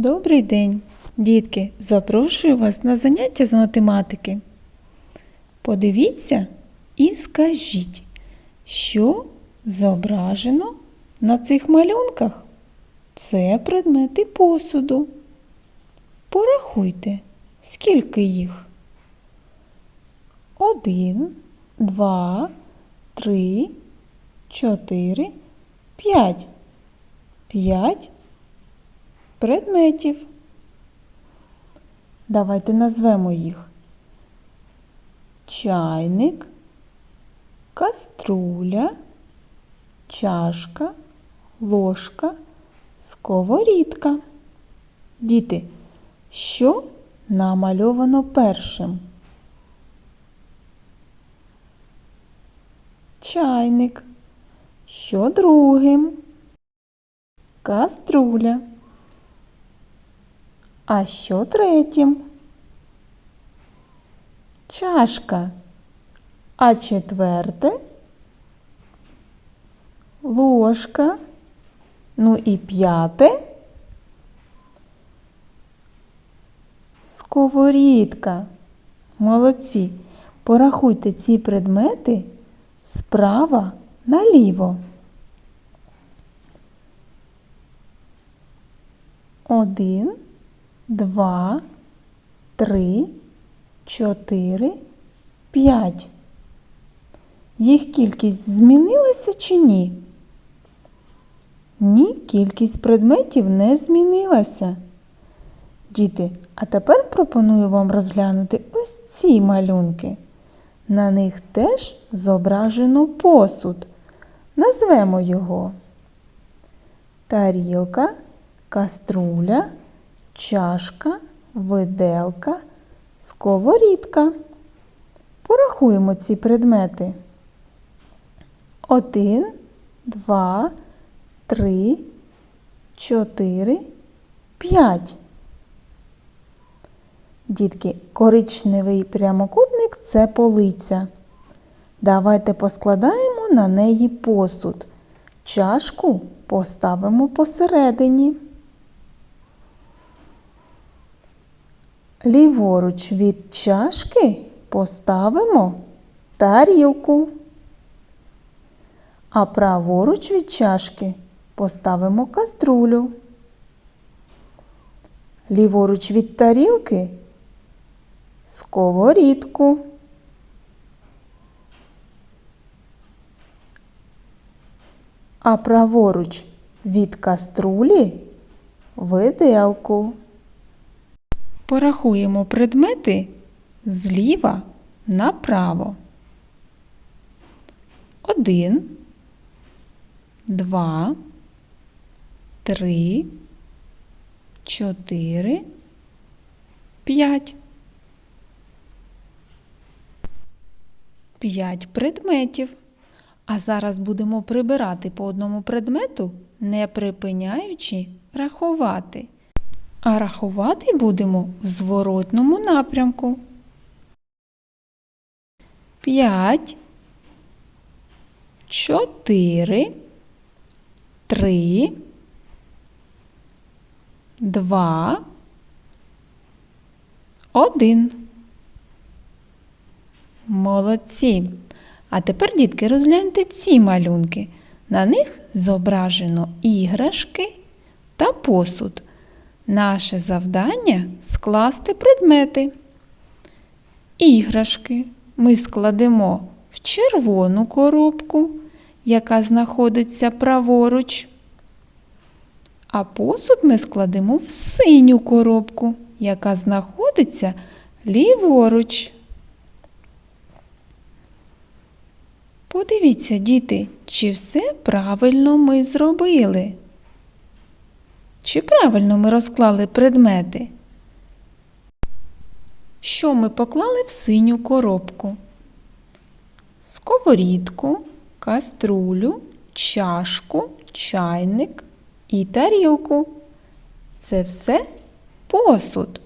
Добрий день, дітки! Запрошую вас на заняття з математики. Подивіться і скажіть, що зображено на цих малюнках? Це предмети посуду. Порахуйте, скільки їх? Один, два, три, чотири, п'ять. П'ять предметів. Давайте назвемо їх. Чайник, каструля, чашка, ложка, сковорідка. Діти, що намальовано першим? Чайник. Що другим? Каструля. А що третім? Чашка. А четверте? Ложка. Ну і п'яте? Сковорідка. Молодці. Порахуйте ці предмети справа наліво. Один, два, три, чотири, п'ять. Їх кількість змінилася чи ні? Ні, кількість предметів не змінилася. Діти, а тепер пропоную вам розглянути ось ці малюнки. На них теж зображено посуд. Назвемо його тарілка, каструля, чашка, виделка, сковорідка. Порахуємо ці предмети. Один, два, три, чотири, п'ять. Дітки, коричневий прямокутник це полиця. Давайте поскладаємо на неї посуд. Чашку поставимо посередині. Ліворуч від чашки поставимо тарілку. А праворуч від чашки поставимо каструлю. Ліворуч від тарілки сковорідку. А праворуч від каструлі виделку. Порахуємо предмети зліва направо. Один, два, три, чотири, п'ять. П'ять предметів. А зараз будемо прибирати по одному предмету, не припиняючи рахувати. А рахувати будемо в зворотному напрямку. П'ять, чотири, три, два, один. Молодці. А тепер, дітки, розгляньте ці малюнки. На них зображено іграшки та посуд. Наше завдання скласти предмети. Іграшки ми складемо в червону коробку, яка знаходиться праворуч. А посуд ми складемо в синю коробку, яка знаходиться ліворуч. Подивіться, діти, чи все правильно ми зробили? Чи правильно ми розклали предмети? Що ми поклали в синю коробку? Сковорідку, каструлю, чашку, чайник і тарілку. Це все посуд.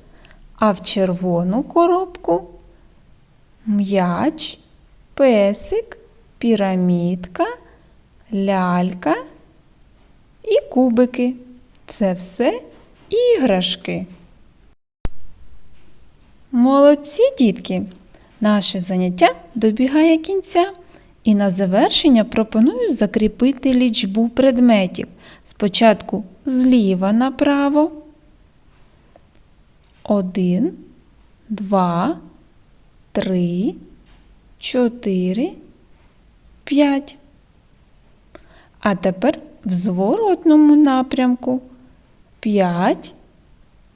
А в червону коробку м'яч, песик, пірамідка, лялька і кубики. Це все іграшки. Молодці, дітки! Наше заняття добігає кінця. І на завершення пропоную закріпити лічбу предметів. Спочатку зліва направо. Один, два, три, чотири, п'ять. А тепер в зворотному напрямку. П'ять,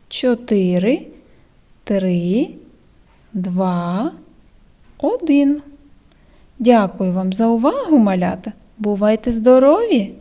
чотири, три, два, один. Дякую вам за увагу, малята. Бувайте здорові!